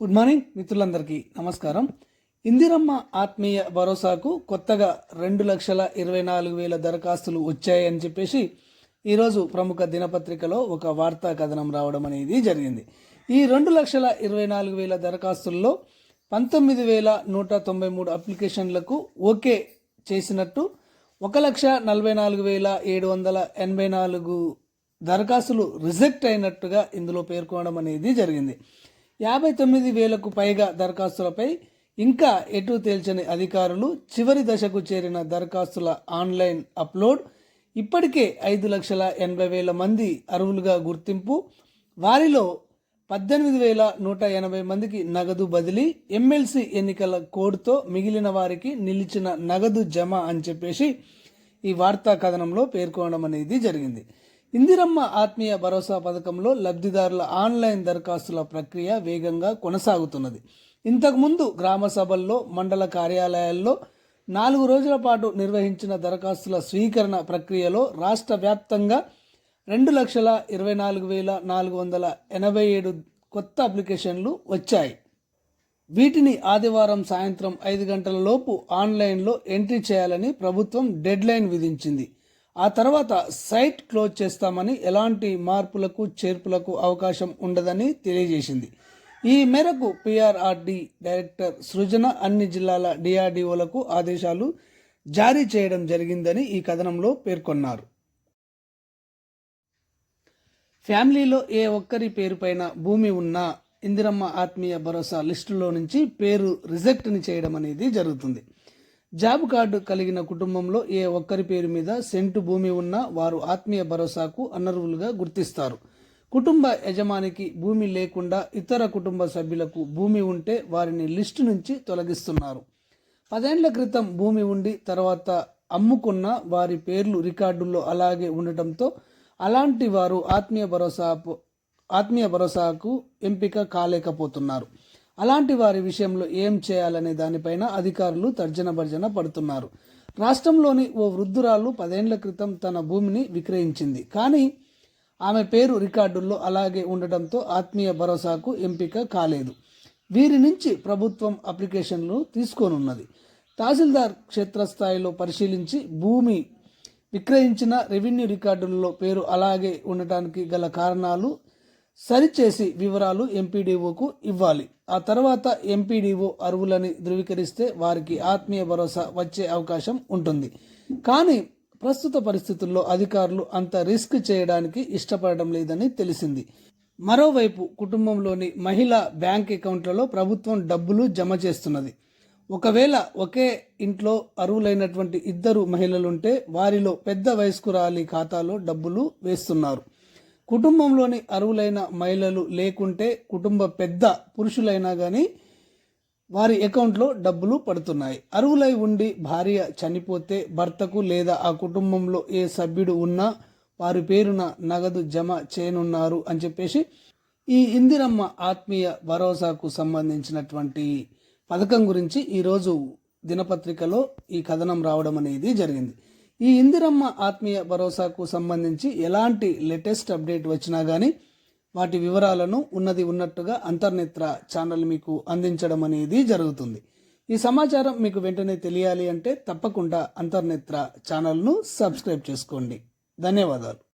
Good morning మిత్రులందరికీ నమస్కారం. ఇందిరమ్మ ఆత్మీయ భరోసాకు కొత్తగా రెండు లక్షల ఇరవై నాలుగు వేల దరఖాస్తులు వచ్చాయని చెప్పేసి ఈరోజు ప్రముఖ దినపత్రికలో ఒక వార్తా కథనం రావడం అనేది జరిగింది. ఈ రెండు లక్షల ఇరవై నాలుగు వేల దరఖాస్తుల్లో పంతొమ్మిది వేల నూట తొంభై మూడు అప్లికేషన్లకు ఓకే చేసినట్టు ఒక లక్ష నలభై నాలుగు వేల ఏడు వందల ఎనభై నాలుగు దరఖాస్తులు రిజెక్ట్ అయినట్టుగా ఇందులో పేర్కొనడం అనేది జరిగింది. యాభై తొమ్మిది వేలకు పైగా దరఖాస్తులపై ఇంకా ఎటు తేల్చని అధికారులు చివరి దశకు చేరిన దరఖాస్తుల ఆన్లైన్ అప్లోడ్ ఇప్పటికే ఐదు లక్షల ఎనభై వేల మంది అర్హులుగా గుర్తింపు వారిలో పద్దెనిమిది వేల నూట ఎనభై మందికి నగదు బదిలీ ఎమ్మెల్సీ ఎన్నికల కోడ్తో మిగిలిన వారికి నిలిచిన నగదు జమ అని చెప్పేసి ఈ వార్తా కథనంలో పేర్కొనడం అనేది జరిగింది. ఇందిరమ్మ ఆత్మీయ భరోసా పథకంలో లబ్ధిదారుల ఆన్లైన్ దరఖాస్తుల ప్రక్రియ వేగంగా కొనసాగుతున్నది. ఇంతకుముందు గ్రామ సభల్లో మండల కార్యాలయాల్లో నాలుగు రోజుల పాటు నిర్వహించిన దరఖాస్తుల స్వీకరణ ప్రక్రియలో రాష్ట్ర వ్యాప్తంగా రెండు లక్షల ఇరవై నాలుగు వేల నాలుగు వందల ఎనభై ఏడు కొత్త అప్లికేషన్లు వచ్చాయి. వీటిని ఆదివారం సాయంత్రం ఐదు గంటల లోపు ఆన్లైన్లో ఎంట్రీ చేయాలని ప్రభుత్వం డెడ్లైన్ విధించింది. ఆ తర్వాత సైట్ క్లోజ్ చేస్తామని ఎలాంటి మార్పులకు చేర్పులకు అవకాశం ఉండదని తెలియజేసింది. ఈ మేరకు పిఆర్ఆర్డి డైరెక్టర్ సృజన అన్ని జిల్లాల డిఆర్డిఓలకు ఆదేశాలు జారీ చేయడం జరిగిందని ఈ కథనంలో పేర్కొన్నారు. ఫ్యామిలీలో ఏ ఒక్కరి పేరుపైన భూమి ఉన్నా ఇందిరమ్మ ఆత్మీయ భరోసా లిస్టులో నుంచి పేరు రిజెక్ట్ని చేయడం అనేది జరుగుతుంది. జాబ్ కార్డు కలిగిన కుటుంబంలో ఏ ఒక్కరి పేరు మీద సెంటు భూమి ఉన్నా వారు ఆత్మీయ భరోసాకు అనర్హులుగా గుర్తిస్తారు. కుటుంబ యజమానికి భూమి లేకుండా ఇతర కుటుంబ సభ్యులకు భూమి ఉంటే వారిని లిస్టు నుంచి తొలగిస్తున్నారు. పదేండ్ల క్రితం భూమి ఉండి తర్వాత అమ్ముకున్న వారి పేర్లు రికార్డుల్లో అలాగే ఉండటంతో అలాంటి వారు ఆత్మీయ భరోసా ఆత్మీయ భరోసాకు ఎంపిక కాలేకపోతున్నారు. అలాంటి వారి విషయంలో ఏం చేయాలనే దానిపైన అధికారులు తర్జన భర్జన పడుతున్నారు. రాష్ట్రంలోని ఓ వృద్ధురాలు పదేండ్ల క్రితం తన భూమిని విక్రయించింది. కానీ ఆమె పేరు రికార్డుల్లో అలాగే ఉండటంతో ఆత్మీయ భరోసాకు ఎంపిక కాలేదు. వీరి నుంచి ప్రభుత్వం అప్లికేషన్లు తీసుకోనున్నది. తహసీల్దార్ క్షేత్రస్థాయిలో పరిశీలించి భూమి విక్రయించిన రెవెన్యూ రికార్డుల్లో పేరు అలాగే ఉండటానికి గల కారణాలు సరిచేసి వివరాలు ఎంపీడీఓకు ఇవ్వాలి. ఆ తర్వాత ఎంపీడీఓ అరువులని ధృవీకరిస్తే వారికి ఆత్మీయ భరోసా వచ్చే అవకాశం ఉంటుంది. కానీ ప్రస్తుత పరిస్థితుల్లో అధికారులు అంత రిస్క్ చేయడానికి ఇష్టపడడం లేదని తెలిసింది. మరోవైపు కుటుంబంలోని మహిళ బ్యాంక్ అకౌంట్లలో ప్రభుత్వం డబ్బులు జమ చేస్తున్నది. ఒకవేళ ఒకే ఇంట్లో అరువులైనటువంటి ఇద్దరు మహిళలుంటే వారిలో పెద్ద వయస్కురాలి ఖాతాలో డబ్బులు వేస్తున్నారు. కుటుంబంలోని అరువులైన మహిళలు లేకుంటే కుటుంబ పెద్ద పురుషులైనా కానీ వారి అకౌంట్లో డబ్బులు పడుతున్నాయి. అరువులై ఉండి భార్య చనిపోతే భర్తకు లేదా ఆ కుటుంబంలో ఏ సభ్యుడు ఉన్నా వారి పేరున నగదు జమ చేయనున్నారు అని చెప్పేసి ఈ ఇందిరమ్మ ఆత్మీయ భరోసాకు సంబంధించినటువంటి పథకం గురించి ఈరోజు దినపత్రికలో ఈ కథనం రావడం అనేది జరిగింది. ఈ ఇందిరమ్మ ఆత్మీయ భరోసాకు సంబంధించి ఎలాంటి లేటెస్ట్ అప్డేట్ వచ్చినా కానీ వాటి వివరాలను ఉన్నది ఉన్నట్టుగా అంతర్నేత్ర ఛానల్ మీకు అందించడం అనేది జరుగుతుంది. ఈ సమాచారం మీకు వెంటనే తెలియాలి అంటే తప్పకుండా అంతర్నేత్ర ఛానల్ను సబ్స్క్రైబ్ చేసుకోండి. ధన్యవాదాలు.